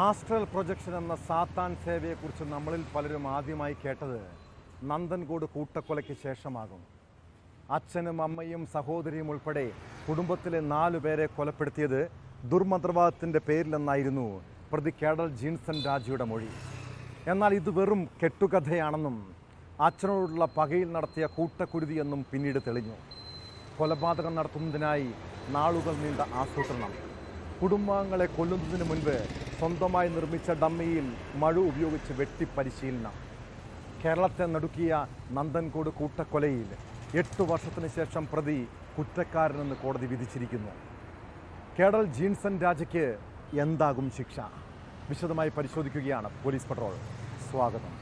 Astral projection എന്ന സാത്താൻ സേവയെക്കുറിച്ച് നമ്മളിൽ പലരും ആദ്യമായി കേട്ടത് നന്ദൻകോട് കൂട്ടക്കൊലയ്ക്ക് ശേഷമാകും. അച്ഛനും അമ്മയും സഹോദരിയും ഉൾപ്പെടെ കുടുംബത്തിലെ നാലു പേരെ കൊലപ്പെടുത്തിയത് ദുർമന്ത്രവാദത്തിന്റെ പേരിലെന്നായിരുന്നു പ്രതി കേഡൽ ജീൻസൺ രാജയുടെ മൊഴി. എന്നാൽ ഇത് വെറും കെട്ടുകഥയാണെന്നും അച്ഛനോടുള്ള പകയിൽ നടത്തിയ കൂട്ടക്കുരുതിയെന്നും പിന്നീട് തെളിഞ്ഞു. കൊലപാതകം നടത്തുന്നതിനായി നാളുകൾ നീണ്ട ആസൂത്രണം. കുടുംബാംഗങ്ങളെ കൊല്ലുന്നതിന് മുൻപ് സ്വന്തമായി നിർമ്മിച്ച ഡമ്മിയിൽ മഴ ഉപയോഗിച്ച് വെട്ടിപ്പരിശീലനം കേരളത്തെ നടുക്കിയ നന്ദൻകോട് കൂട്ടക്കൊലയിൽ എട്ട് വർഷത്തിന് ശേഷം പ്രതി കുറ്റക്കാരനെന്ന് കോടതി വിധിച്ചിരിക്കുന്നു. കേഡൽ ജീൻസൺ രാജയ്ക്ക് എന്താകും ശിക്ഷ? വിശദമായി പരിശോധിക്കുകയാണ് പോലീസ് പട്രോൾ. സ്വാഗതം.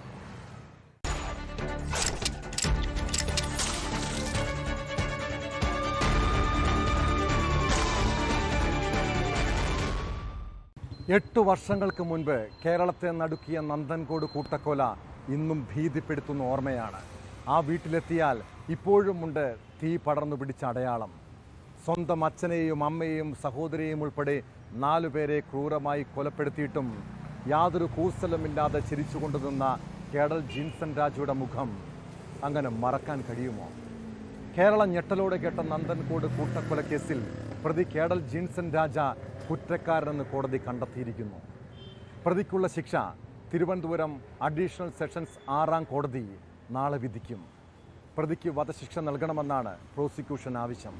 എട്ട് വർഷങ്ങൾക്ക് മുൻപ് കേരളത്തെ നടുക്കിയ നന്ദൻകോട് കൂട്ടക്കൊല ഇന്നും ഭീതിപ്പെടുത്തുന്ന ഓർമ്മയാണ്. ആ വീട്ടിലെത്തിയാൽ ഇപ്പോഴുമുണ്ട് തീ പടർന്നു പിടിച്ച അടയാളം. സ്വന്തം അച്ഛനെയും അമ്മയെയും സഹോദരിയെയും ഉൾപ്പെടെ നാലുപേരെ ക്രൂരമായി കൊലപ്പെടുത്തിയിട്ടും യാതൊരു കൂസലമില്ലാതെ ചിരിച്ചുകൊണ്ടു നിന്ന കേഡൽ ജിൻസൺ രാജയുടെ മുഖം അങ്ങനെ മറക്കാൻ കഴിയുമോ? കേരള ഞെട്ടലോടെ കേട്ട നന്ദൻകോട് കൂട്ടക്കൊലക്കേസിൽ പ്രതി കേടൽ ജിൻസൺ രാജ കുറ്റക്കാരനെന്ന് കോടതി കണ്ടെത്തിയിരിക്കുന്നു. പ്രതിക്കുള്ള ശിക്ഷ തിരുവനന്തപുരം അഡീഷണൽ സെഷൻസ് ആറാം കോടതി നാളെ വിധിക്കും. പ്രതിക്ക് വധശിക്ഷ നൽകണമെന്നാണ് പ്രോസിക്യൂഷൻ ആവശ്യം.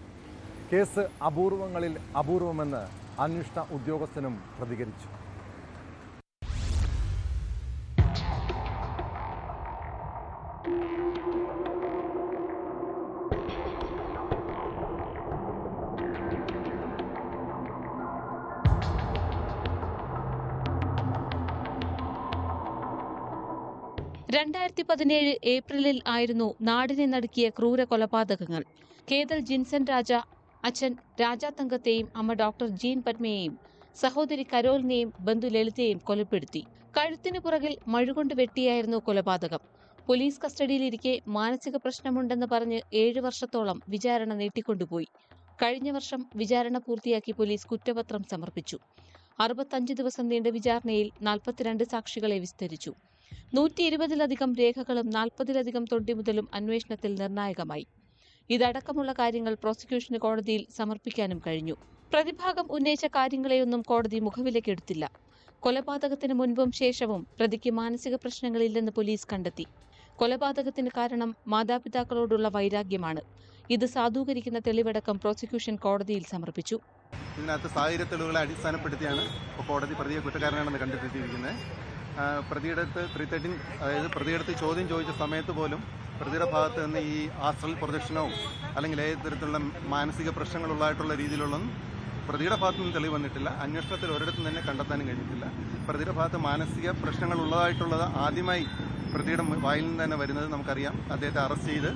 കേസ് അപൂർവങ്ങളിൽ അപൂർവമെന്ന് അന്വേഷണ ഉദ്യോഗസ്ഥനും പ്രതികരിച്ചു. പതിനേഴ് ഏപ്രിലിൽ ആയിരുന്നു നാടിനെ നടുക്കിയ ക്രൂര കൊലപാതകങ്ങൾ. കേതൽ ജിൻസൺ രാജ അച്ഛൻ രാജാ രാജാതങ്കത്തെയും അമ്മ ഡോക്ടർ ജീൻ പത്മയെയും സഹോദരി കരോലിനെയും ബന്ധു ലളിതയെയും കൊലപ്പെടുത്തി. കഴുത്തിനു പുറകിൽ മഴുകൊണ്ട് വെട്ടിയായിരുന്നു കൊലപാതകം. പോലീസ് കസ്റ്റഡിയിലിരിക്കെ മാനസിക പ്രശ്നമുണ്ടെന്ന് പറഞ്ഞ് ഏഴ് വർഷത്തോളം വിചാരണ നീട്ടിക്കൊണ്ടുപോയി. കഴിഞ്ഞ വർഷം വിചാരണ പൂർത്തിയാക്കി പോലീസ് കുറ്റപത്രം സമർപ്പിച്ചു. അറുപത്തഞ്ച് ദിവസം നീണ്ട വിചാരണയിൽ നാൽപ്പത്തിരണ്ട് സാക്ഷികളെ വിസ്തരിച്ചു. നൂറ്റി ഇരുപതിലധികം രേഖകളും നാൽപ്പതിലധികം തൊണ്ടിമുതലും അന്വേഷണത്തിൽ നിർണായകമായി. ഇതടക്കമുള്ള കാര്യങ്ങൾ പ്രോസിക്യൂഷന് കോടതിയിൽ സമർപ്പിക്കാനും കഴിഞ്ഞു. പ്രതിഭാഗം ഉന്നയിച്ച കാര്യങ്ങളെയൊന്നും കോടതി മുഖവിലക്കെടുത്തില്ല കൊലപാതകത്തിന് മുൻപും ശേഷവും പ്രതിക്ക് മാനസിക പ്രശ്നങ്ങളില്ലെന്ന് പോലീസ് കണ്ടെത്തി. കൊലപാതകത്തിന് കാരണം മാതാപിതാക്കളോടുള്ള വൈരാഗ്യമാണ്. ഇത് സാധൂകരിക്കുന്ന തെളിവടക്കം പ്രോസിക്യൂഷൻ കോടതിയിൽ സമർപ്പിച്ചു. ഇതിനകത്ത് സാഹചര്യ തെളിവുകളെ അടിസ്ഥാനപ്പെടുത്തിയാണ് കോടതി പ്രതിയെ കുറ്റക്കാരനാണെന്ന് കണ്ടെത്തിയിരിക്കുന്നത്. ആ, പ്രതിയുടെ അടുത്ത് ത്രീ തേർട്ടീൻ അതായത് പ്രതിയുടെ അടുത്ത് ചോദ്യം ചോദിച്ച സമയത്ത് പോലും പ്രതിയുടെ ഭാഗത്ത് നിന്ന് ഈ ആസ്ട്രൽ പ്രൊജക്ഷനോ അല്ലെങ്കിൽ ഏത് തരത്തിലുള്ള മാനസിക പ്രശ്നങ്ങളുള്ളതായിട്ടുള്ള രീതിയിലുള്ളതും പ്രതിയുടെ ഭാഗത്തു നിന്ന് തെളിവ് വന്നിട്ടില്ല. അന്വേഷണത്തിൽ ഒരിടത്തും തന്നെ കണ്ടെത്താനും കഴിഞ്ഞിട്ടില്ല. പ്രതിയുടെ ഭാഗത്ത് മാനസിക പ്രശ്നങ്ങൾ ഉള്ളതായിട്ടുള്ളത് ആദ്യമായി പ്രതിയുടെ വായിൽ നിന്ന് തന്നെ വരുന്നത് നമുക്കറിയാം. അദ്ദേഹത്തെ അറസ്റ്റ് ചെയ്ത്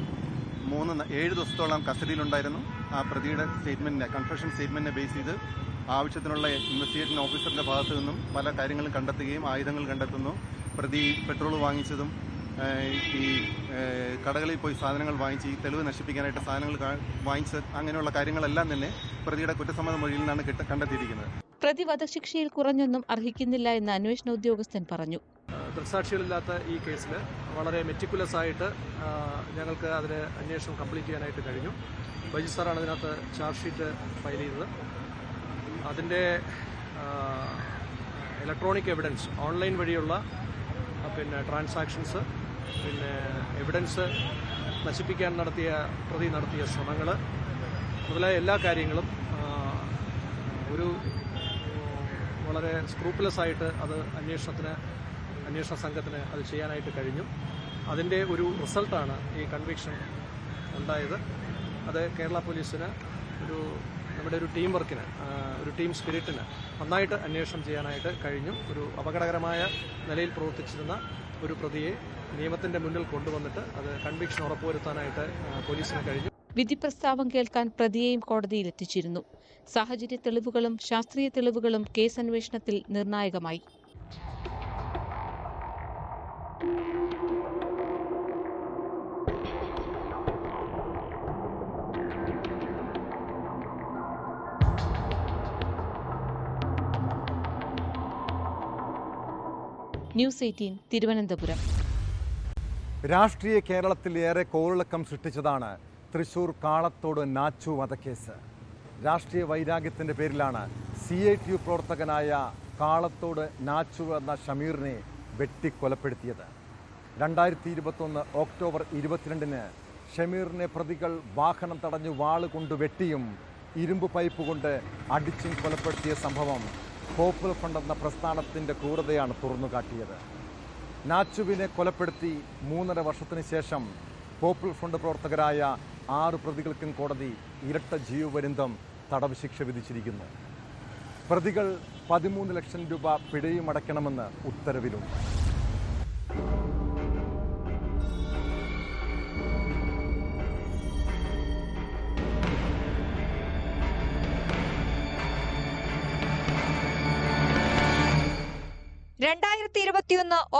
മൂന്ന് ഏഴ് ദിവസത്തോളം കസ്റ്റഡിയിലുണ്ടായിരുന്നു. ആ പ്രതിയുടെ സ്റ്റേറ്റ്മെന്റിനെ കൺഫെഷൻ സ്റ്റേറ്റ്മെന്റിനെ ബേസ് ചെയ്ത് ആവശ്യത്തിനുള്ള ഇൻവെസ്റ്റിഗേഷൻ ഓഫീസറിന്റെ ഭാഗത്തു നിന്നും പല കാര്യങ്ങളും കണ്ടെത്തുകയും ആയുധങ്ങൾ കണ്ടെത്തുന്നു. പ്രതി പെട്രോൾ വാങ്ങിച്ചതും ഈ കടകളിൽ പോയി സാധനങ്ങൾ വാങ്ങിച്ച് ഈ തെളിവ് നശിപ്പിക്കാനായിട്ട് സാധനങ്ങൾ വാങ്ങിച്ച അങ്ങനെയുള്ള കാര്യങ്ങളെല്ലാം തന്നെ പ്രതിയുടെ കുറ്റസമ്മത മൊഴിയിൽ നിന്നാണ് കിട്ട- കണ്ടെത്തിയിരിക്കുന്നത്. പ്രതി വധശിക്ഷയിൽ കുറഞ്ഞൊന്നും അർഹിക്കുന്നില്ല എന്ന് അന്വേഷണ ഉദ്യോഗസ്ഥൻ പറഞ്ഞു. ദൃക്സാക്ഷികളില്ലാത്ത ഈ കേസിൽ വളരെ മെറ്റിക്കുലസ് ആയിട്ട് ഞങ്ങൾക്ക് അതിന് അന്വേഷണം കംപ്ലീറ്റ് ചെയ്യാനായിട്ട് കഴിഞ്ഞു. ബജി സാറാണ് അതിനകത്ത് ചാർജ് ഷീറ്റ് ഫയൽ ചെയ്തത്. അതിന്റെ ഇലക്ട്രോണിക് എവിഡൻസ് ഓൺലൈൻ വഴിയുള്ള പിന്നെ ട്രാൻസാക്ഷൻസ് പിന്നെ എവിഡൻസ് നശിപ്പിക്കാൻ നടത്തിയ പ്രതി നടത്തിയ ശ്രമങ്ങൾ മുതലായ എല്ലാ കാര്യങ്ങളും ഒരു വളരെ സ്ക്രൂപ്പുലസ് ആയിട്ട് അത് അന്വേഷണത്തിന് അന്വേഷണ സംഘത്തിന് അത് ചെയ്യാനായിട്ട് കഴിഞ്ഞു. അതിന്റെ ഒരു റിസൾട്ടാണ് ഈ കൺവിക്ഷൻ ഉണ്ടായത്. അത് കേരള പോലീസിന് ഒരു നമ്മുടെ ഒരു ടീം വർക്കിന് ഒരു ടീം സ്പിരിറ്റിന് നന്നായിട്ട് അന്വേഷണം ചെയ്യാനായിട്ട് കഴിഞ്ഞു. ഒരു അപകടകരമായ നിലയിൽ പ്രവർത്തിച്ചിരുന്ന ഒരു പ്രതിയെ നിയമത്തിന്റെ മുന്നിൽ കൊണ്ടുവന്നിട്ട് അത് കൺവിക്ഷൻ ഉറപ്പുവരുത്താനായിട്ട് പോലീസിന് കഴിഞ്ഞു. വിധി പ്രസ്താവം കേൾക്കാൻ പ്രതിയെയും കോടതിയിൽ എത്തിച്ചിരുന്നു. സാഹചര്യ തെളിവുകളും ശാസ്ത്രീയ തെളിവുകളും കേസ് അന്വേഷണത്തിൽ നിർണായകമായി. News Eighteen Thiruvananthapuram. രാഷ്ട്രീയ കേരളത്തിൽ ഏറെ കോളിളക്കം സൃഷ്ടിച്ചതാണ് തൃശൂർ കാളത്തോട് നാച്ചു വധക്കേസ്. രാഷ്ട്രീയ വൈരാഗ്യത്തിന്റെ പേരിലാണ് സി ഐ ടി യു പ്രവർത്തകനായ കാളത്തോട് നാച്ചു എന്ന ഷമീറിനെ വെട്ടിക്കൊലപ്പെടുത്തിയത്. രണ്ടായിരത്തി ഇരുപത്തൊന്ന് ഒക്ടോബർ ഇരുപത്തിരണ്ടിന് ഷമീറിനെ പ്രതികൾ വാഹനം തടഞ്ഞു വാളുകൊണ്ട് വെട്ടിയും ഇരുമ്പ് പൈപ്പ് കൊണ്ട് അടിച്ചും കൊലപ്പെടുത്തിയ സംഭവം പോപ്പുലർ ഫ്രണ്ട് എന്ന പ്രസ്ഥാനത്തിന്റെ ക്രൂരതയാണ് തുറന്നു കാട്ടിയത്. നാച്ചുവിനെ കൊലപ്പെടുത്തി മൂന്നര വർഷത്തിന് ശേഷം പോപ്പുലർ ഫ്രണ്ട് പ്രവർത്തകരായ ആറ് പ്രതികൾക്കും കോടതി ഇരട്ട ജീവപര്യന്തം തടവ് ശിക്ഷ വിധിച്ചിരിക്കുന്നു. പ്രതികൾ പതിമൂന്ന് ലക്ഷം രൂപ പിഴയും അടയ്ക്കണമെന്ന് ഉത്തരവിലുണ്ട്.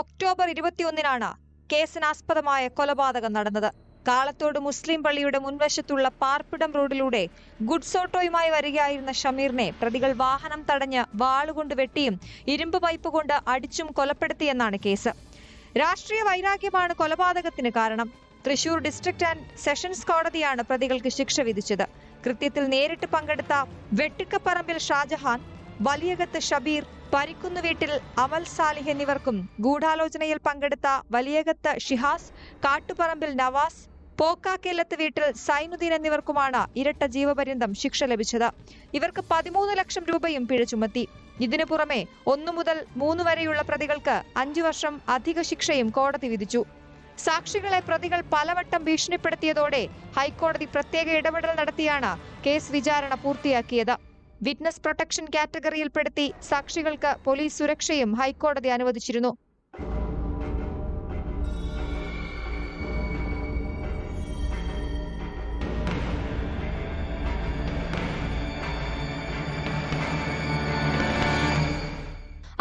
ഒക്ടോബർ ഇരുപത്തിയൊന്നിനാണ് കേസിനാസ്പദമായ കൊലപാതകം നടന്നത്. കാളത്തോട് മുസ്ലിം പള്ളിയുടെ മുൻവശത്തുള്ള പാർപ്പിടം റോഡിലൂടെ ഗുഡ്സ് ഓട്ടോയുമായി വരികയായിരുന്ന ഷമീറിനെ പ്രതികൾ വാഹനം തടഞ്ഞ് വാളുകൊണ്ട് വെട്ടിയും ഇരുമ്പ് പൈപ്പ് കൊണ്ട് അടിച്ചും കൊലപ്പെടുത്തിയെന്നാണ് കേസ്. രാഷ്ട്രീയ വൈരാഗ്യമാണ് കൊലപാതകത്തിന് കാരണം. തൃശൂർ ഡിസ്ട്രിക്ട് ആൻഡ് സെഷൻസ് കോടതിയാണ് പ്രതികൾക്ക് ശിക്ഷ വിധിച്ചത്. കൃത്യത്തിൽ നേരിട്ട് പങ്കെടുത്ത വെട്ടിക്കപ്പറമ്പിൽ ഷാജഹാൻ വലിയകത്ത് ഷബീർ പരിക്കുന്ന് വീട്ടിൽ അമൽ സാലിഹ് എന്നിവർക്കും ഗൂഢാലോചനയിൽ പങ്കെടുത്ത വലിയകത്ത് ഷിഹാസ് കാട്ടുപറമ്പിൽ നവാസ് പോക്കാക്കേലത്ത് വീട്ടിൽ സൈനുദ്ദീൻ എന്നിവർക്കുമാണ് ഇരട്ട ജീവപര്യന്തം ശിക്ഷ ലഭിച്ചത്. ഇവർക്ക് പതിമൂന്ന് ലക്ഷം രൂപയും പിഴ ചുമത്തി. ഇതിനു പുറമെ ഒന്നു മുതൽ മൂന്ന് വരെയുള്ള പ്രതികൾക്ക് അഞ്ചു വർഷം അധിക ശിക്ഷയും കോടതി വിധിച്ചു. സാക്ഷികളെ പ്രതികൾ പലവട്ടം ഭീഷണിപ്പെടുത്തിയതോടെ ഹൈക്കോടതി പ്രത്യേക ഇടപെടൽ നടത്തിയാണ് കേസ് വിചാരണ പൂർത്തിയാക്കിയത്. വിറ്റ്നസ് പ്രൊട്ടക്ഷൻ കാറ്റഗറിയിൽപ്പെടുത്തി സാക്ഷികൾക്ക് പോലീസ് സുരക്ഷയും ഹൈക്കോടതി അനുവദിച്ചിരുന്നു.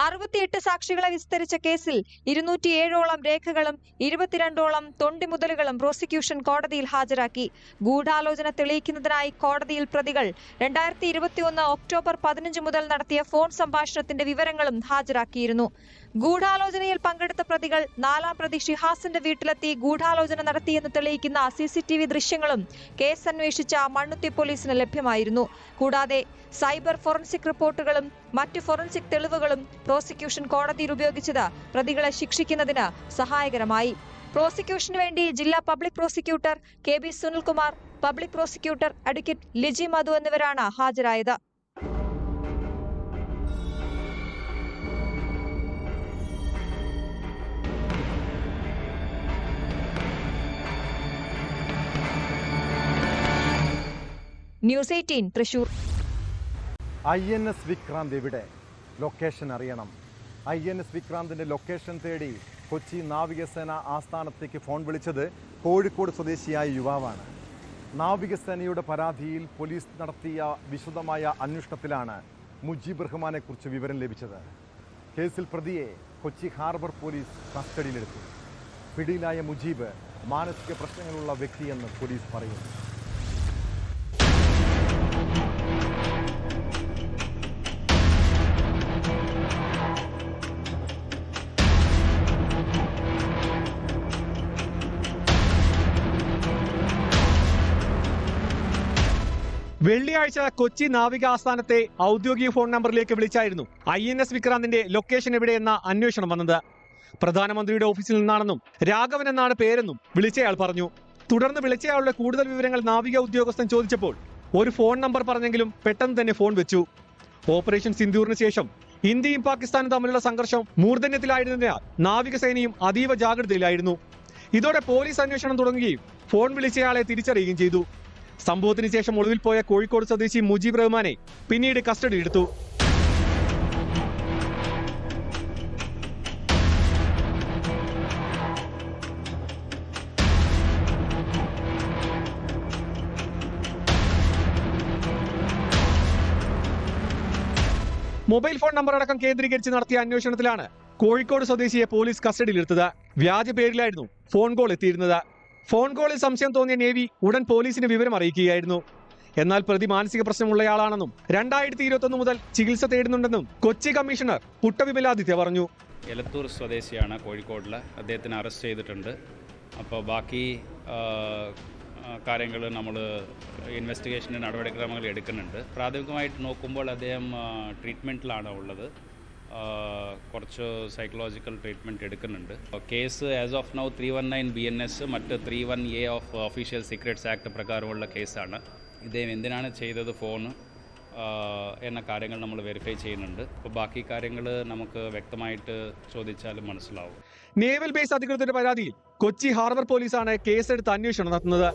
അറുപത്തിയെട്ട് സാക്ഷികളെ വിസ്തരിച്ച കേസിൽ ഇരുന്നൂറ്റിയേഴോളം രേഖകളും ഇരുപത്തിരണ്ടോളം തൊണ്ടിമുതലുകളും പ്രോസിക്യൂഷൻ കോടതിയിൽ ഹാജരാക്കി. ഗൂഢാലോചന തെളിയിക്കുന്നതിനായി കോടതിയിൽ പ്രതികൾ രണ്ടായിരത്തി ഇരുപത്തിയൊന്ന് ഒക്ടോബർ പതിനഞ്ച് മുതൽ നടത്തിയ ഫോൺ സംഭാഷണത്തിന്റെ വിവരങ്ങളും ഹാജരാക്കിയിരുന്നു. ഗൂഢാലോചനയിൽ പങ്കെടുത്ത പ്രതികൾ നാലാം പ്രതി ഷിഹാസിന്റെ വീട്ടിലെത്തി ഗൂഢാലോചന നടത്തിയെന്ന് തെളിയിക്കുന്ന സി സി ടി വി ദൃശ്യങ്ങളും കേസ് അന്വേഷിച്ച മണ്ണുത്തി പോലീസിന് ലഭ്യമായിരുന്നു. കൂടാതെ സൈബർ ഫോറൻസിക് റിപ്പോർട്ടുകളും മറ്റ് ഫോറൻസിക് തെളിവുകളും പ്രോസിക്യൂഷൻ കോടതിയിൽ ഉപയോഗിച്ചത് പ്രതികളെ ശിക്ഷിക്കുന്നതിന് സഹായകരമായി. പ്രോസിക്യൂഷന് വേണ്ടി ജില്ലാ public prosecutor K B Sunilkumar public prosecutor advocate Liji Madhu എന്നിവരാണ് ഹാജരായത്. News Eighteen Thrissur. I N S Vikrant എവിടെ? ലൊക്കേഷൻ അറിയണം. ഐ എൻ എസ് വിക്രാന്തിന്റെ ലൊക്കേഷൻ തേടി കൊച്ചി നാവികസേന ആസ്ഥാനത്തേക്ക് ഫോൺ വിളിച്ചത് കോഴിക്കോട് സ്വദേശിയായ യുവാവാണ്. നാവികസേനയുടെ പരാതിയിൽ പോലീസ് നടത്തിയ വിശദമായ അന്വേഷണത്തിലാണ് മുജീബ് റഹ്മാനെക്കുറിച്ച് വിവരം ലഭിച്ചത്. കേസിൽ പ്രതിയെ കൊച്ചി ഹാർബർ പോലീസ് കസ്റ്റഡിയിലെടുത്തു. പിടിയിലായ മുജീബ് മാനസിക പ്രശ്നങ്ങളുള്ള വ്യക്തിയെന്ന് പോലീസ് പറയുന്നു. വെള്ളിയാഴ്ച കൊച്ചി നാവിക ആസ്ഥാനത്തെ ഔദ്യോഗിക ഫോൺ നമ്പറിലേക്ക് വിളിച്ചായിരുന്നു ഐ എൻ എസ് വിക്രാന്തിന്റെ ലൊക്കേഷൻ എവിടെയെന്ന അന്വേഷണം വന്നത്. പ്രധാനമന്ത്രിയുടെ ഓഫീസിൽ നിന്നാണെന്നും രാഘവൻ എന്നാണ് പേരെന്നും വിളിച്ചയാൾ പറഞ്ഞു. തുടർന്ന് വിളിച്ചയാളുടെ കൂടുതൽ വിവരങ്ങൾ നാവിക ഉദ്യോഗസ്ഥൻ ചോദിച്ചപ്പോൾ ഒരു ഫോൺ നമ്പർ പറഞ്ഞെങ്കിലും പെട്ടെന്ന് തന്നെ ഫോൺ വെച്ചു. ഓപ്പറേഷൻ സിന്ദൂറിന് ശേഷം ഇന്ത്യയും പാകിസ്ഥാനും തമ്മിലുള്ള സംഘർഷം മൂർധന്യത്തിലായിരുന്നതിനാൽ നാവികസേനയും അതീവ ജാഗ്രതയിലായിരുന്നു. ഇതോടെ പോലീസ് അന്വേഷണം തുടങ്ങുകയും ഫോൺ വിളിച്ചയാളെ തിരിച്ചറിയുകയും ചെയ്തു. സംഭവത്തിന് ശേഷം ഒളിവിൽ പോയ കോഴിക്കോട് സ്വദേശി മുജീബ് റഹ്മാനെ പിന്നീട് കസ്റ്റഡിയിലെടുത്തു മൊബൈൽ ഫോൺ നമ്പർ അടക്കം കേന്ദ്രീകരിച്ച് നടത്തിയ അന്വേഷണത്തിലാണ് കോഴിക്കോട് സ്വദേശിയെ പോലീസ് കസ്റ്റഡിയിലെടുത്തത്. വ്യാജ പേരിലായിരുന്നു ഫോൺ കോൾ എത്തിയിരുന്നത്. ഫോൺ കോളിൽ സംശയം തോന്നിയ നേവി ഉടൻ പോലീസിന് വിവരം അറിയിക്കുകയായിരുന്നു. എന്നാൽ പ്രതി മാനസിക പ്രശ്നമുള്ളയാളാണെന്നും രണ്ടായിരത്തി ഇരുപത്തൊന്ന് മുതൽ ചികിത്സ തേടുന്നുണ്ടെന്നും കൊച്ചി കമ്മീഷണർ പുട്ടവിമലാദിത്യ പറഞ്ഞു. എലത്തൂർ സ്വദേശിയാണ് കോഴിക്കോടിലെ. അദ്ദേഹത്തിന് അറസ്റ്റ് ചെയ്തിട്ടുണ്ട്. അപ്പോൾ ബാക്കി കാര്യങ്ങൾ നമ്മൾ ഇൻവെസ്റ്റിഗേഷന്റെ നടപടിക്രമങ്ങൾ എടുക്കുന്നുണ്ട്. പ്രാഥമികമായിട്ട് നോക്കുമ്പോൾ അദ്ദേഹം ട്രീറ്റ്മെന്റിലാണ് ഉള്ളത്. കുറച്ച് സൈക്കോളജിക്കൽ ട്രീറ്റ്മെന്റ് എടുക്കുന്നുണ്ട്. Case as of now three one nine B N S മറ്റ് three one A of Official Secrets Act പ്രകാരമുള്ള കേസാണ്. ഇദ്ദേഹം എന്തിനാണ് ചെയ്തത് ഫോണ് എന്ന കാര്യങ്ങൾ നമ്മൾ വെരിഫൈ ചെയ്യുന്നുണ്ട്. അപ്പോൾ ബാക്കി കാര്യങ്ങൾ നമുക്ക് വ്യക്തമായിട്ട് ചോദിച്ചാലും മനസ്സിലാവും. നേവൽ ബേസ് അധികൃതരുടെ പരാതിയിൽ കൊച്ചി ഹാർബർ പോലീസാണ് കേസെടുത്ത് അന്വേഷണം നടത്തുന്നത്.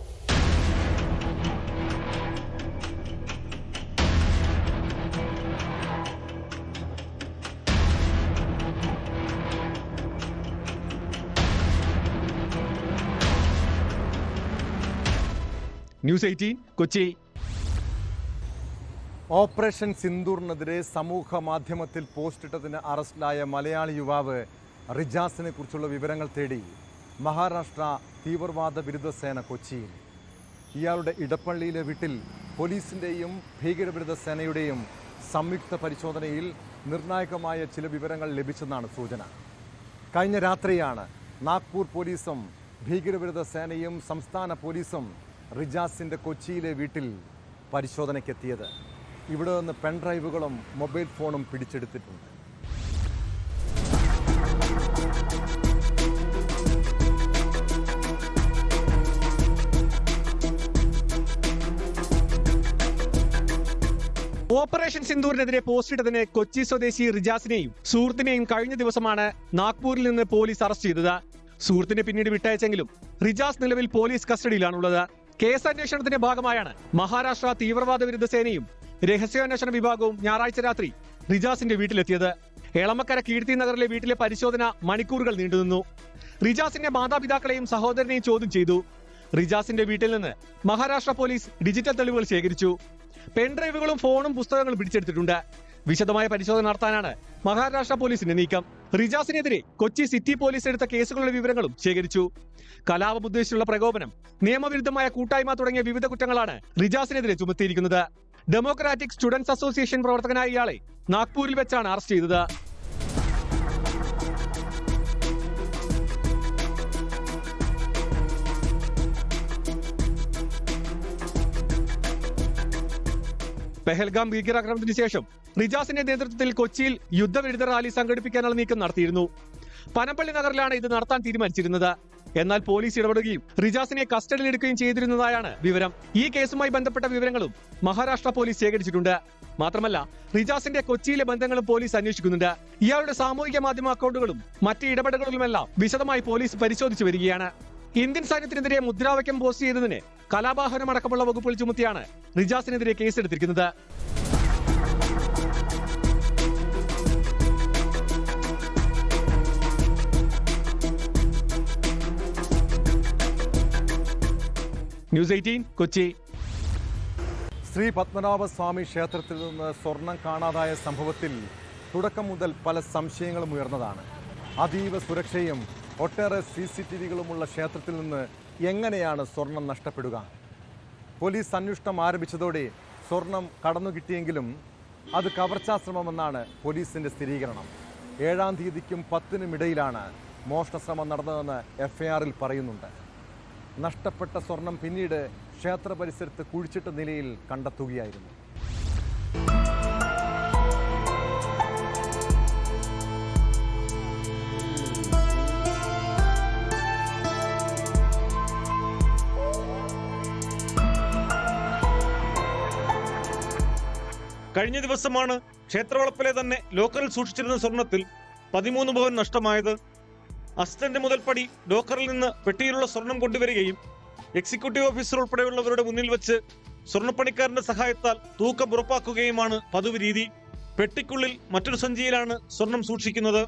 ന്യൂസ് എയ്റ്റീൻ കൊച്ചി ഓപ്പറേഷൻ സിന്ദൂറിനെതിരെ സമൂഹ മാധ്യമത്തിൽ പോസ്റ്റിട്ടതിന് അറസ്റ്റിലായ മലയാളി യുവാവ് റിജാസിനെ കുറിച്ചുള്ള വിവരങ്ങൾ തേടി മഹാരാഷ്ട്ര തീവ്രവാദ വിരുദ്ധ സേന കൊച്ചിയിൽ. ഇയാളുടെ ഇടപ്പള്ളിയിലെ വീട്ടിൽ പോലീസിന്റെയും ഭീകരവിരുദ്ധ സേനയുടെയും സംയുക്ത പരിശോധനയിൽ നിർണായകമായ ചില വിവരങ്ങൾ ലഭിച്ചെന്നാണ് സൂചന. കഴിഞ്ഞ രാത്രിയാണ് നാഗ്പൂർ പോലീസും ഭീകരവിരുദ്ധ സേനയും സംസ്ഥാന പോലീസും റിജാസിന്റെ കൊച്ചിയിലെ വീട്ടിൽ പരിശോധനയ്ക്കെത്തിയത്. ഇവിടെ നിന്ന് പെൺഡ്രൈവുകളും മൊബൈൽ ഫോണും പിടിച്ചെടുത്തിട്ടുണ്ട്. ഓപ്പറേഷൻ സിന്ദൂറിനെതിരെ പോസ്റ്റിട്ടതിന് കൊച്ചി സ്വദേശി റിജാസിനെയും സുഹൃത്തിനെയും കഴിഞ്ഞ ദിവസമാണ് നാഗ്പൂരിൽ നിന്ന് പോലീസ് അറസ്റ്റ് ചെയ്തത്. സുഹൃത്തിനെ പിന്നീട് വിട്ടയച്ചെങ്കിലും റിജാസ് നിലവിൽ പോലീസ് കസ്റ്റഡിയിലാണുള്ളത്. കേസ് അന്വേഷണത്തിന്റെ ഭാഗമായാണ് മഹാരാഷ്ട്ര തീവ്രവാദ വിരുദ്ധ സേനയും രഹസ്യാന്വേഷണ വിഭാഗവും ഞായറാഴ്ച രാത്രി റിജാസിന്റെ വീട്ടിലെത്തിയത്. എളമക്കര കീർത്തി നഗറിലെ വീട്ടിലെ പരിശോധന മണിക്കൂറുകൾ നീണ്ടുനിന്നു. റിജാസിന്റെ മാതാപിതാക്കളെയും സഹോദരനെയും ചോദ്യം ചെയ്തു. റിജാസിന്റെ വീട്ടിൽ നിന്ന് മഹാരാഷ്ട്ര പോലീസ് ഡിജിറ്റൽ തെളിവുകൾ ശേഖരിച്ചു. പെൻഡ്രൈവുകളും ഫോണും പുസ്തകങ്ങളും പിടിച്ചെടുത്തിട്ടുണ്ട്. വിശദമായ പരിശോധന നടത്താനാണ് മഹാരാഷ്ട്ര പോലീസിന്റെ നീക്കം. റിജാസിനെതിരെ കൊച്ചി സിറ്റി പോലീസ് എടുത്ത കേസുകളുടെ വിവരങ്ങളും ശേഖരിച്ചു. കലാപം ഉദ്ദേശിച്ചുള്ള പ്രകോപനം നിയമവിരുദ്ധമായ കൂട്ടായ്മ തുടങ്ങിയ വിവിധ കുറ്റങ്ങളാണ് റിജാസിനെതിരെ ചുമത്തിയിരിക്കുന്നത്. ഡെമോക്രാറ്റിക് സ്റ്റുഡൻസ് അസോസിയേഷൻ പ്രവർത്തകനായ ഇയാളെ നാഗ്പൂരിൽ വെച്ചാണ് അറസ്റ്റ് ചെയ്തത്. പെഹൽഗാം ഭീകരാക്രമണത്തിന് ശേഷം റിജാസിന്റെ നേതൃത്വത്തിൽ കൊച്ചിയിൽ യുദ്ധവിരുദ്ധ റാലി സംഘടിപ്പിക്കാനുള്ള നീക്കം നടത്തിയിരുന്നു. പനമ്പള്ളി നഗറിലാണ് ഇത് നടത്താൻ തീരുമാനിച്ചിരുന്നത്. എന്നാൽ പോലീസ് ഇടപെടുകയും റിജാസിനെ കസ്റ്റഡിയിലെടുക്കുകയും ചെയ്തിരുന്നതായാണ് വിവരം. ഈ കേസുമായി ബന്ധപ്പെട്ട വിവരങ്ങളും മഹാരാഷ്ട്ര പോലീസ് ശേഖരിച്ചിട്ടുണ്ട്. മാത്രമല്ല റിജാസിന്റെ കൊച്ചിയിലെ ബന്ധങ്ങളും പോലീസ് അന്വേഷിക്കുന്നുണ്ട്. ഇയാളുടെ സാമൂഹിക മാധ്യമ അക്കൗണ്ടുകളും മറ്റ് ഇടപെടലുകളുമെല്ലാം വിശദമായി പോലീസ് പരിശോധിച്ചു വരികയാണ്. ഇന്ത്യൻ സൈന്യത്തിനെതിരെ മുദ്രാവാക്യം പോസ്റ്റ് ചെയ്തതിന് കലാപാഹനം അടക്കമുള്ള വകുപ്പുകൾ ചുമത്തിയാണ് റിജാസിനെതിരെ കേസെടുത്തിരിക്കുന്നത്. News Eighteen Kochi. Shri Padmanabhaswamy ക്ഷേത്രത്തിൽ നിന്ന് സ്വർണം കാണാതായ സംഭവത്തിൽ തുടക്കം മുതൽ പല സംശയങ്ങളും ഉയർന്നതാണ്. അതീവ സുരക്ഷയും ഒട്ടേറെ സി സി ടി വികളുമുള്ള ക്ഷേത്രത്തിൽ നിന്ന് എങ്ങനെയാണ് സ്വർണം നഷ്ടപ്പെടുക? പോലീസ് അന്വേഷണം ആരംഭിച്ചതോടെ സ്വർണം കടന്നു കിട്ടിയെങ്കിലും അത് കവർച്ചാശ്രമമെന്നാണ് പോലീസിന്റെ സ്ഥിരീകരണം. ഏഴാം തീയതിക്കും പത്തിനും ഇടയിലാണ് മോഷണശ്രമം നടന്നതെന്ന് എഫ്ഐആറിൽ പറയുന്നുണ്ട്. നഷ്ടപ്പെട്ട സ്വർണം പിന്നീട് ക്ഷേത്ര പരിസരത്ത് കുഴിച്ചിട്ട നിലയിൽ കണ്ടെത്തുകയായിരുന്നു. കഴിഞ്ഞ ദിവസമാണ് ക്ഷേത്രവളപ്പിലെ തന്നെ ലോക്കറിൽ സൂക്ഷിച്ചിരുന്ന സ്വർണത്തിൽ പതിമൂന്ന് ഭവൻ നഷ്ടമായത്. അസിസ്റ്റന്റ് മുതൽപ്പടി ലോക്കറിൽ നിന്ന് പെട്ടിയിലുള്ള സ്വർണം കൊണ്ടുവരികയും എക്സിക്യൂട്ടീവ് ഓഫീസർ ഉൾപ്പെടെയുള്ളവരുടെ മുന്നിൽ വെച്ച് സ്വർണപ്പണിക്കാരന്റെ സഹായത്താൽ തൂക്കം ഉറപ്പാക്കുകയുമാണ് പതിവ് രീതി. പെട്ടിക്കുള്ളിൽ മറ്റൊരു സഞ്ചിയിലാണ് സ്വർണം സൂക്ഷിക്കുന്നത്.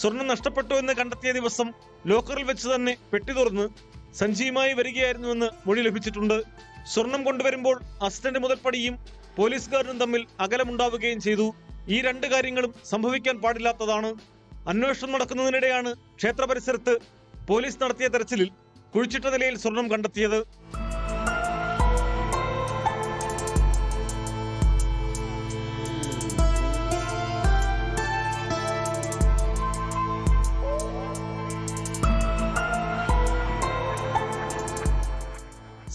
സ്വർണം നഷ്ടപ്പെട്ടു എന്ന് കണ്ടെത്തിയ ദിവസം ലോക്കറിൽ വെച്ച് തന്നെ പെട്ടി തുറന്ന് സഞ്ചിയുമായി വരികയായിരുന്നുവെന്ന് മൊഴി ലഭിച്ചിട്ടുണ്ട്. സ്വർണം കൊണ്ടുവരുമ്പോൾ അസിസ്റ്റന്റ് മുതൽപ്പടിയും പോലീസുകാരനും തമ്മിൽ അകലമുണ്ടാവുകയും ചെയ്തു. ഈ രണ്ട് കാര്യങ്ങളും സംഭവിക്കാൻ പാടില്ലാത്തതാണ്. അന്വേഷണം നടക്കുന്നതിനിടെയാണ് ക്ഷേത്ര പരിസരത്ത് പോലീസ് നടത്തിയ തെരച്ചിലിൽ കുഴിച്ചിട്ട നിലയിൽ സ്വർണം കണ്ടെത്തിയത്.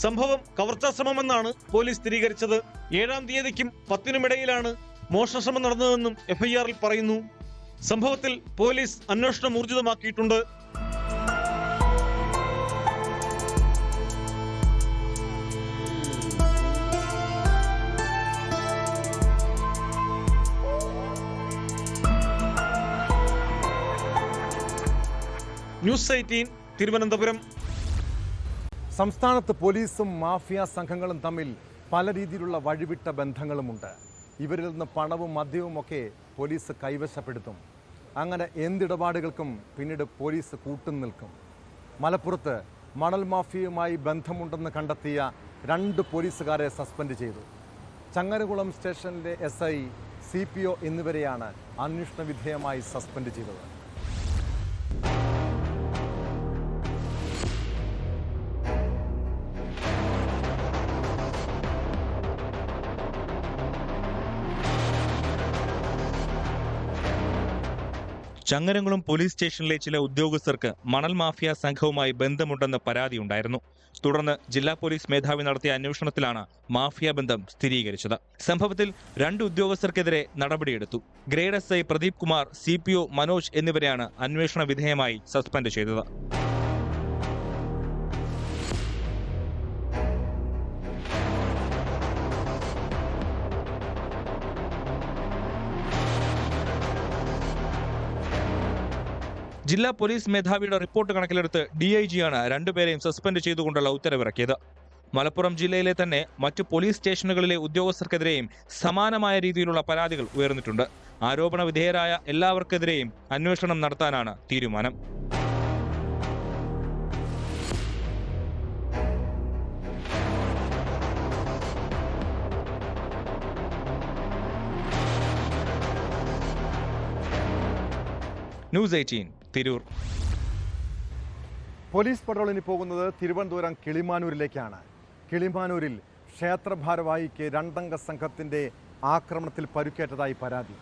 സംഭവം കവർച്ചാ ശ്രമമെന്നാണ് പോലീസ് സ്ഥിരീകരിച്ചത്. ഏഴാം തീയതിക്കും പത്തിനുമിടയിലാണ് മോഷണശ്രമം നടന്നതെന്നും എഫ്ഐആറിൽ പറയുന്നു. സംഭവത്തിൽ പോലീസ് അന്വേഷണം ഊർജിതമാക്കിയിട്ടുണ്ട്. News Eighteen Thiruvananthapuram. സംസ്ഥാനത്ത് പോലീസും മാഫിയ സംഘങ്ങളും തമ്മിൽ പല രീതിയിലുള്ള വഴിവിട്ട ബന്ധങ്ങളുമുണ്ട്. ഇവരിൽ നിന്ന് പണവും മദ്യവും ഒക്കെ പോലീസ് കൈവശപ്പെടുത്തും. അങ്ങനെ എന്തിടപാടുകൾക്കും പിന്നീട് പോലീസ് കൂട്ടുനിൽക്കും മലപ്പുറത്ത് മണൽ മാഫിയയുമായി ബന്ധമുണ്ടെന്ന് കണ്ടെത്തിയ രണ്ട് പോലീസുകാരെ സസ്പെൻഡ് ചെയ്തു. ചങ്ങരകുളം സ്റ്റേഷനിലെ S I C P O എന്നിവരെയാണ് അന്വേഷണ വിധേയമായി സസ്പെൻഡ് ചെയ്തത്. ചങ്ങരംകുളം പോലീസ് സ്റ്റേഷനിലെ ചില ഉദ്യോഗസ്ഥർക്ക് മണൽ മാഫിയ സംഘവുമായി ബന്ധമുണ്ടെന്ന് പരാതിയുണ്ടായിരുന്നു തുടർന്ന് ജില്ലാ പോലീസ് മേധാവി നടത്തിയ അന്വേഷണത്തിലാണ് മാഫിയ ബന്ധം സ്ഥിരീകരിച്ചത്. സംഭവത്തിൽ രണ്ട് ഉദ്യോഗസ്ഥർക്കെതിരെ നടപടിയെടുത്തു. Grade S I Pradeep Kumar C P O Manoj എന്നിവരെയാണ് അന്വേഷണ വിധേയമായി സസ്പെൻഡ് ചെയ്തത്. ജില്ലാ പോലീസ് മേധാവിയുടെ റിപ്പോർട്ട് കണക്കിലെടുത്ത് ഡി ഐ ജിയാണ് രണ്ടുപേരെയും സസ്പെൻഡ് ചെയ്തുകൊണ്ടുള്ള ഉത്തരവിറക്കിയത്. മലപ്പുറം ജില്ലയിലെ തന്നെ മറ്റു പോലീസ് സ്റ്റേഷനുകളിലെ ഉദ്യോഗസ്ഥർക്കെതിരെയും സമാനമായ രീതിയിലുള്ള പരാതികൾ ഉയർന്നിട്ടുണ്ട്. ആരോപണ വിധേയരായ എല്ലാവർക്കെതിരെയും അന്വേഷണം നടത്താനാണ് തീരുമാനം. News Eighteen. തിരൂർ. പോലീസ് പട്രോളിന് പോകുന്നത് തിരുവനന്തപുരം കിളിമാനൂരിലേക്കാണ്. കിളിമാനൂരിൽ ക്ഷേത്ര ഭാരവാഹിക്ക് രണ്ടംഗ സംഘത്തിന്റെ ആക്രമണത്തിൽ പരുക്കേറ്റതായി പരാതി.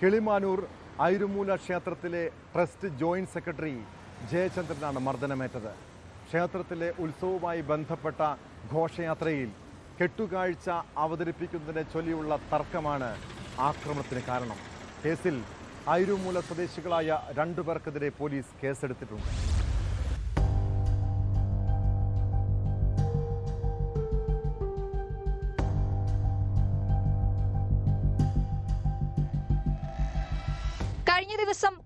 കിളിമാനൂർ ഐരുമൂല ക്ഷേത്രത്തിലെ ട്രസ്റ്റ് ജോയിന്റ് സെക്രട്ടറി ജയചന്ദ്രനാണ് മർദ്ദനമേറ്റത്. ക്ഷേത്രത്തിലെ ഉത്സവവുമായി ബന്ധപ്പെട്ട ഘോഷയാത്രയിൽ കെട്ടുകാഴ്ച അവതരിപ്പിക്കുന്നതിനെ ചൊല്ലിയുള്ള തർക്കമാണ് ആക്രമണത്തിന് കാരണം. കേസിൽ ഐരുമൂല സ്വദേശികളായ രണ്ടുപേർക്കെതിരെ പോലീസ് കേസെടുത്തിട്ടുണ്ട്.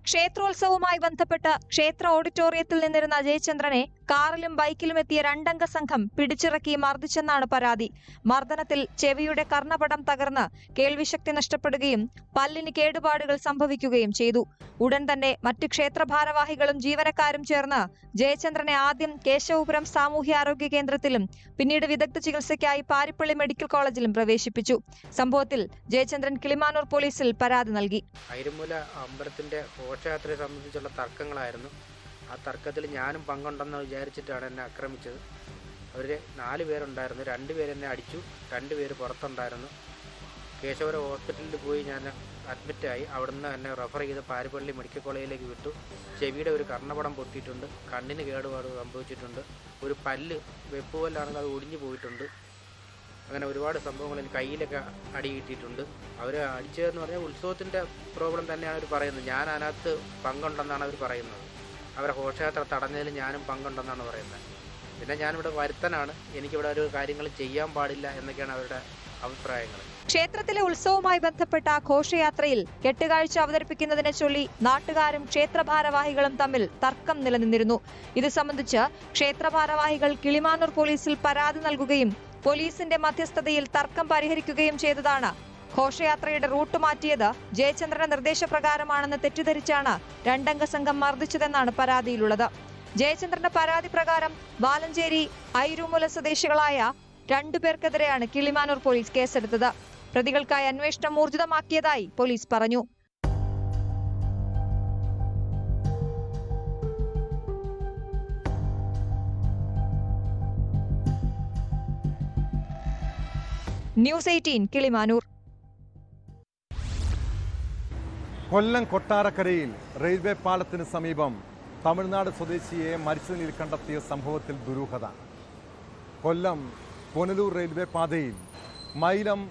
ക്ഷേത്രോത്സവവുമായി ബന്ധപ്പെട്ട് ക്ഷേത്ര ഓഡിറ്റോറിയത്തിൽ നിന്നിരുന്ന ജയചന്ദ്രനെ കാറിലും ബൈക്കിലും എത്തിയ രണ്ടംഗ സംഘം പിടിച്ചിറക്കി മർദ്ദിച്ചെന്നാണ് പരാതി. മർദ്ദനത്തിൽ ചെവിയുടെ കർണപടം തകർന്ന് കേൾവിശക്തി നഷ്ടപ്പെടുകയും പല്ലിന് കേടുപാടുകൾ സംഭവിക്കുകയും ചെയ്തു. ഉടൻ തന്നെ മറ്റ് ക്ഷേത്ര ഭാരവാഹികളും ജീവനക്കാരും ചേർന്ന് ജയചന്ദ്രനെ ആദ്യം കേശവപുരം സാമൂഹ്യാരോഗ്യ കേന്ദ്രത്തിലും പിന്നീട് വിദഗ്ധ ചികിത്സയ്ക്കായി പാരിപ്പള്ളി മെഡിക്കൽ കോളേജിലും പ്രവേശിപ്പിച്ചു. സംഭവത്തിൽ ജയചന്ദ്രൻ കിളിമാനൂർ പോലീസിൽ പരാതി നൽകി. ഐരുമൂല ഘോഷയാത്രയെ സംബന്ധിച്ചുള്ള തർക്കങ്ങളായിരുന്നു. ആ തർക്കത്തിൽ ഞാനും പങ്കുണ്ടെന്ന് വിചാരിച്ചിട്ടാണ് എന്നെ ആക്രമിച്ചത്. അവർ നാല് പേരുണ്ടായിരുന്നു. രണ്ട് പേരെന്നെ അടിച്ചു. രണ്ട് പേര് പുറത്തുണ്ടായിരുന്നു. കേശവര ഹോസ്പിറ്റലിൽ പോയി ഞാൻ അഡ്മിറ്റായി അവിടുന്ന് എന്നെ റെഫർ ചെയ്ത് പാരിപ്പള്ളി മെഡിക്കൽ കോളേജിലേക്ക് വിട്ടു. ചെവിയുടെ ഒരു കർണപടം പൊട്ടിയിട്ടുണ്ട്. കണ്ണിന് കേടുപാട് സംഭവിച്ചിട്ടുണ്ട്. ഒരു പല്ല് വെപ്പുപല്ലാണെങ്കിൽ അത് ഒടിഞ്ഞു പോയിട്ടുണ്ട്. അങ്ങനെ ഒരുപാട് സംഭവങ്ങളിൽ കയ്യിലൊക്കെ അടി കിട്ടിയിട്ടുണ്ട്. അവർ അടിച്ചതെന്ന് പറഞ്ഞാൽ ഉത്സവത്തിന്റെ പ്രോബ്ലം തന്നെയാണ് അവർ പറയുന്നത്. ഞാൻ അതിനകത്ത് പങ്കുണ്ടെന്നാണ് അവർ പറയുന്നത്. അവരെ ഘോഷയാത്ര തടഞ്ഞതിൽ ഞാനും പങ്കുണ്ടെന്നാണ് പറയുന്നത്. പിന്നെ ഞാനിവിടെ വരുത്തനാണ്. എനിക്കിവിടെ ഒരു കാര്യങ്ങൾ ചെയ്യാൻ പാടില്ല എന്നൊക്കെയാണ് അവരുടെ അഭിപ്രായങ്ങൾ. ക്ഷേത്രത്തിലെ ഉത്സവവുമായി ബന്ധപ്പെട്ട ഘോഷയാത്രയിൽ കെട്ടുകാഴ്ച അവതരിപ്പിക്കുന്നതിനെ ചൊല്ലി നാട്ടുകാരും ക്ഷേത്രഭാരവാഹികളും തമ്മിൽ തർക്കം നിലനിന്നിരുന്നു. ഇത് സംബന്ധിച്ച് ക്ഷേത്ര ഭാരവാഹികൾ കിളിമാനൂർ പോലീസിൽ പരാതി നൽകുകയും പോലീസിന്റെ മധ്യസ്ഥതയിൽ തർക്കം പരിഹരിക്കുകയും ചെയ്തതാണ്. ഘോഷയാത്രയുടെ റൂട്ട് മാറ്റിയത് ജയചന്ദ്രന്റെ നിർദ്ദേശപ്രകാരമാണെന്ന് തെറ്റിദ്ധരിച്ചാണ് രണ്ടംഗ സംഘം മർദ്ദിച്ചതെന്നാണ് പരാതിയിലുള്ളത്. ജയചന്ദ്രന്റെ പരാതി പ്രകാരം വാലഞ്ചേരി ഐരൂമുല സ്വദേശികളായ രണ്ടുപേർക്കെതിരെയാണ് കിളിമാനൂർ പോലീസ് കേസെടുത്തത്. പ്രതികൾക്കായി അന്വേഷണം ഊർജിതമാക്കിയതായി പോലീസ് പറഞ്ഞു. News Eighteen Kilimanoor. കൊല്ലം കൊട്ടാരക്കരയിൽ റെയിൽവേ പാലത്തിന് സമീപം തമിഴ്നാട് സ്വദേശിയെ മരിച്ച നിലയിൽ കണ്ടെത്തിയ സംഭവത്തിൽ ദുരൂഹത. കൊല്ലം പുനലൂർ റെയിൽവേ പാതയിൽ മൈലം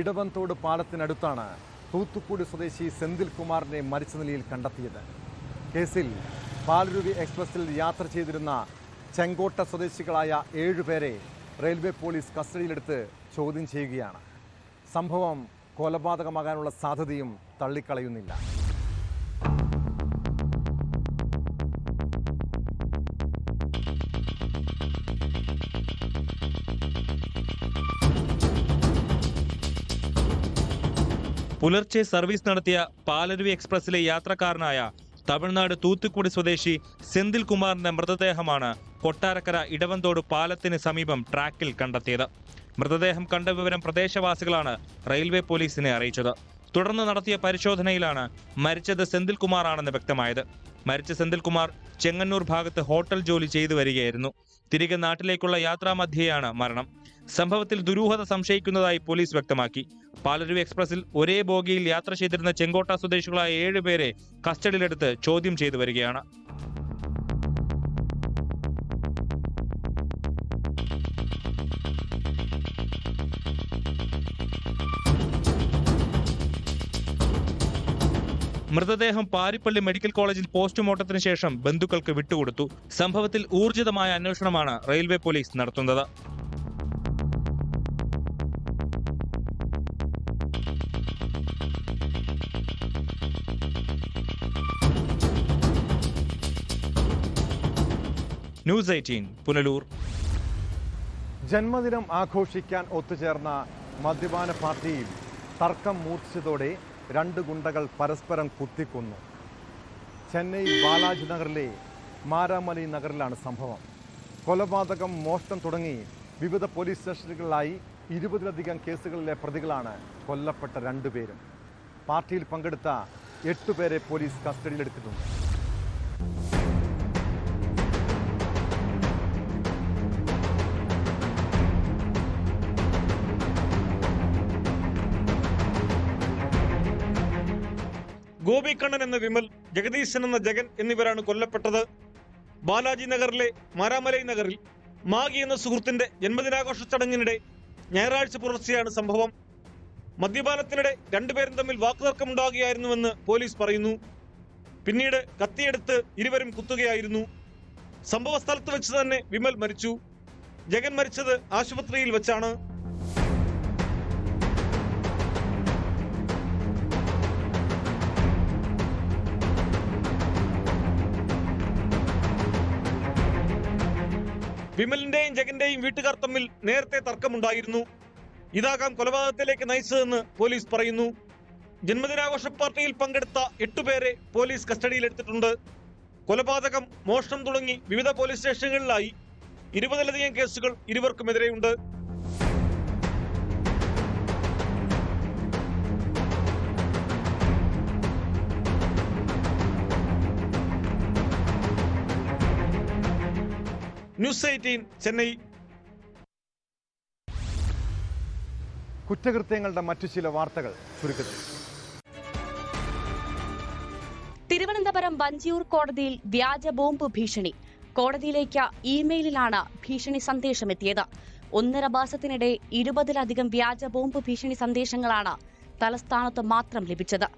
ഇടവന്തോട് പാലത്തിനടുത്താണ് തൂത്തുക്കുടി സ്വദേശി സെന്തിൽ കുമാറിനെ മരിച്ച നിലയിൽ കണ്ടെത്തിയത്. കേസിൽ പാലരുവി എക്സ്പ്രസിൽ യാത്ര ചെയ്തിരുന്ന ചെങ്കോട്ട സ്വദേശികളായ ഏഴുപേരെ റെയിൽവേ പോലീസ് കസ്റ്റഡിയിലെടുത്ത് ചോദ്യം ചെയ്യുകയാണ്. സംഭവം കൊലപാതകമാകാനുള്ള സാധ്യതയും തള്ളിക്കളയുന്നില്ല. പുലർച്ചെ സർവീസ് നടത്തിയ പാലരുവി എക്സ്പ്രസിലെ യാത്രക്കാരനായ തമിഴ്നാട് തൂത്തുക്കുടി സ്വദേശി സെന്തിൽ കുമാറിന്റെ മൃതദേഹമാണ് കൊട്ടാരക്കര ഇടവന്തോട് പാലത്തിന് സമീപം ട്രാക്കിൽ കണ്ടെത്തിയത്. മൃതദേഹം കണ്ട വിവരം പ്രദേശവാസികളാണ് റെയിൽവേ പോലീസിനെ അറിയിച്ചത്. തുടർന്ന് നടത്തിയ പരിശോധനയിലാണ് മരിച്ചത് സെന്തിൽ കുമാറാണെന്ന് വ്യക്തമായത്. മരിച്ച സെന്തിൽ കുമാർ ചെങ്ങന്നൂർ ഭാഗത്ത് ഹോട്ടൽ ജോലി ചെയ്തു വരികയായിരുന്നു. തിരികെ നാട്ടിലേക്കുള്ള യാത്രാമധ്യേയാണ് മരണം. സംഭവത്തിൽ ദുരൂഹത സംശയിക്കുന്നതായി പോലീസ് വ്യക്തമാക്കി. പാലരുവി എക്സ്പ്രസിൽ ഒരേ ബോഗിയിൽ യാത്ര ചെയ്തിരുന്ന ചെങ്കോട്ട സ്വദേശികളായ ഏഴുപേരെ കസ്റ്റഡിയിലെടുത്ത് ചോദ്യം ചെയ്തു വരികയാണ്. മൃതദേഹം പാരിപ്പള്ളി മെഡിക്കൽ കോളേജിൽ പോസ്റ്റ്മോർട്ടത്തിന് ശേഷം ബന്ധുക്കൾക്ക് വിട്ടുകൊടുത്തു. സംഭവത്തിൽ ഊർജിതമായ അന്വേഷണമാണ് റെയിൽവേ പോലീസ് നടത്തുന്നത്. News Eighteen Punalur. ജന്മദിനം ആഘോഷിക്കാൻ ഒത്തുചേർന്ന മദ്യപാന പാർട്ടിയിൽ തർക്കം മൂർച്ഛിച്ചതോടെ രണ്ട് ഗുണ്ടകൾ പരസ്പരം കുത്തിക്കൊന്നു. ചെന്നൈ ബാലാജി നഗറിലെ മാരാമലി നഗറിലാണ് സംഭവം. കൊലപാതകം മോഷ്ടം തുടങ്ങി വിവിധ പോലീസ് സ്റ്റേഷനുകളിലായി ഇരുപതിലധികം കേസുകളിലെ പ്രതികളാണ് കൊല്ലപ്പെട്ട രണ്ടുപേരും. പാർട്ടിയിൽ പങ്കെടുത്ത എട്ടുപേരെ പോലീസ് കസ്റ്റഡിയിലെടുത്തിട്ടുണ്ട്. ഗോപിക്കണ്ണൻ എന്ന വിമൽ ജഗദീശൻ എന്ന ജഗൻ എന്നിവരാണ് കൊല്ലപ്പെട്ടത്. ബാലാജി നഗറിലെ മാരാമലൈ നഗറിൽ മാഗി എന്ന സുഹൃത്തിന്റെ ജന്മദിനാഘോഷ ചടങ്ങിനിടെ ഞായറാഴ്ച പുലർച്ചെയാണ് സംഭവം. മദ്യപാനത്തിനിടെ രണ്ടുപേരും തമ്മിൽ വാക്കുതർക്കമുണ്ടാകുകയായിരുന്നുവെന്ന് പോലീസ് പറയുന്നു. പിന്നീട് കത്തിയെടുത്ത് ഇരുവരും കുത്തുകയായിരുന്നു. സംഭവ സ്ഥലത്ത് വെച്ച് തന്നെ വിമൽ മരിച്ചു. ജഗൻ മരിച്ചത് ആശുപത്രിയിൽ വെച്ചാണ്. വിമലിന്റെയും ജഗന്റെയും വീട്ടുകാർ തമ്മിൽ നേരത്തെ തർക്കമുണ്ടായിരുന്നു. ഇതാകാം കൊലപാതകത്തിലേക്ക് നയിച്ചതെന്ന് പോലീസ് പറയുന്നു. ജന്മദിനാഘോഷ പാർട്ടിയിൽ പങ്കെടുത്ത എട്ടുപേരെ പോലീസ് കസ്റ്റഡിയിലെടുത്തിട്ടുണ്ട് കൊലപാതകം മോഷണം തുടങ്ങി വിവിധ പോലീസ് സ്റ്റേഷനുകളിലായി. ഇരുപതിലധികം കേസുകൾ ഇരുവർക്കുമെതിരെയുണ്ട്. News eighteen Chennai. കുറ്റകൃത്യങ്ങളുടെ മറ്റു ചില വാർത്തകൾ ചുരുക്കത്തിൽ. തിരുവനന്തപുരം വഞ്ചിയൂർ കോടതിയിൽ വ്യാജ ബോംബ് ഭീഷണി. കോടതിയിലേക്ക് ഇമെയിലിലാണ് ഭീഷണി സന്ദേശം എത്തിയത് ഒന്നര മാസത്തിനിടെ ഇരുപതിലധികം വ്യാജ ബോംബ് ഭീഷണി സന്ദേശങ്ങളാണ് തലസ്ഥാനത്ത് മാത്രം ലഭിച്ചത്.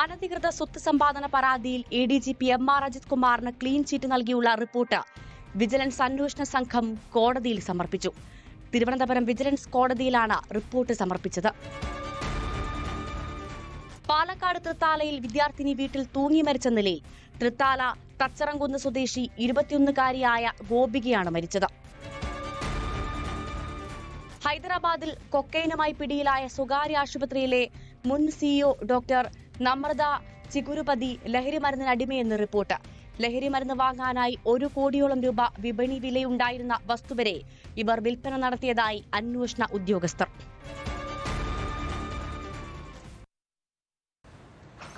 അനധികൃത സ്വത്ത് സമ്പാദന പരാതിയിൽ A D G P M R Ajith കുമാറിന് ക്ലീൻ ചീറ്റ് നൽകിയുള്ള റിപ്പോർട്ട്. വിജിലൻസ് അന്വേഷണ സംഘം കോടതിയിൽ സമർപ്പിച്ചു. തിരുവനന്തപുരം വിജിലൻസ് കോടതിയിലാണ് റിപ്പോർട്ട് സമർപ്പിച്ചത്. പാലക്കാട് തൃത്താലയിൽ വിദ്യാർത്ഥിനി വീട്ടിൽ തൂങ്ങി മരിച്ച നിലയിൽ തൃത്താല തച്ചറങ്കുന്ന് സ്വദേശി ഇരുപത്തിയൊന്നുകാരിയായ ഗോപികയാണ് മരിച്ചത്. ഹൈദരാബാദിൽ കൊക്കൈനുമായി പിടിയിലായ സ്വകാര്യ ആശുപത്രിയിലെ മുൻ സിഇഒ ഡോക്ടർ നമ്രത ചിഗുരുപതി ലഹരി മരുന്നിന് അടിമയെന്ന് റിപ്പോർട്ട്. ലഹരി മരുന്ന് വാങ്ങാനായി ഒരു കോടിയോളം രൂപ വിപണി വിലയുണ്ടായിരുന്ന വസ്തുവരെ ഇവർ വിൽപ്പന നടത്തിയതായി അന്വേഷണ ഉദ്യോഗസ്ഥർ.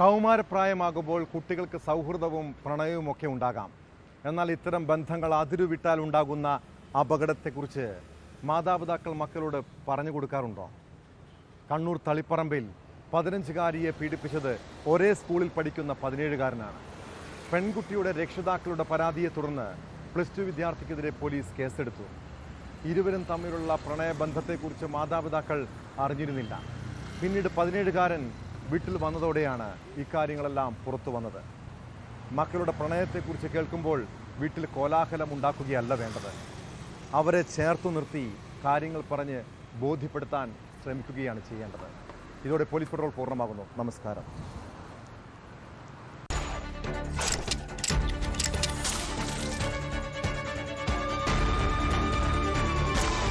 കൗമാരപ്രായമാകുമ്പോൾ കുട്ടികൾക്ക് സൗഹൃദവും പ്രണയവും ഒക്കെ ഉണ്ടാകാം. എന്നാൽ ഇത്തരം ബന്ധങ്ങൾ അതിരുവിട്ടാൽ ഉണ്ടാകുന്ന അപകടത്തെക്കുറിച്ച് മാതാപിതാക്കൾ മക്കളോട് പറഞ്ഞു കൊടുക്കാറുണ്ടോ? കണ്ണൂർ തളിപ്പറമ്പിൽ പതിനഞ്ചുകാരിയെ പീഡിപ്പിച്ചത് ഒരേ സ്കൂളിൽ പഠിക്കുന്ന പതിനേഴുകാരനാണ്. പെൺകുട്ടിയുടെ രക്ഷിതാക്കളുടെ പരാതിയെ തുടർന്ന് പ്ലസ് ടു വിദ്യാർത്ഥിക്കെതിരെ പോലീസ് കേസെടുത്തു. ഇരുവരും തമ്മിലുള്ള പ്രണയബന്ധത്തെക്കുറിച്ച് മാതാപിതാക്കൾ അറിഞ്ഞിരുന്നില്ല. പിന്നീട് പതിനേഴുകാരൻ വീട്ടിൽ വന്നതോടെയാണ് ഇക്കാര്യങ്ങളെല്ലാം പുറത്തു വന്നത്. മക്കളുടെ പ്രണയത്തെക്കുറിച്ച് കേൾക്കുമ്പോൾ വീട്ടിൽ കോലാഹലം ഉണ്ടാക്കുകയല്ല വേണ്ടത്. അവരെ ചേർത്തു നിർത്തി കാര്യങ്ങൾ പറഞ്ഞ് ബോധ്യപ്പെടുത്താൻ ശ്രമിക്കുകയാണ് ചെയ്യേണ്ടത്. ഇതോടെ പോലീസ് പെട്രോൾ പൂർണമാകുന്നു. നമസ്കാരം.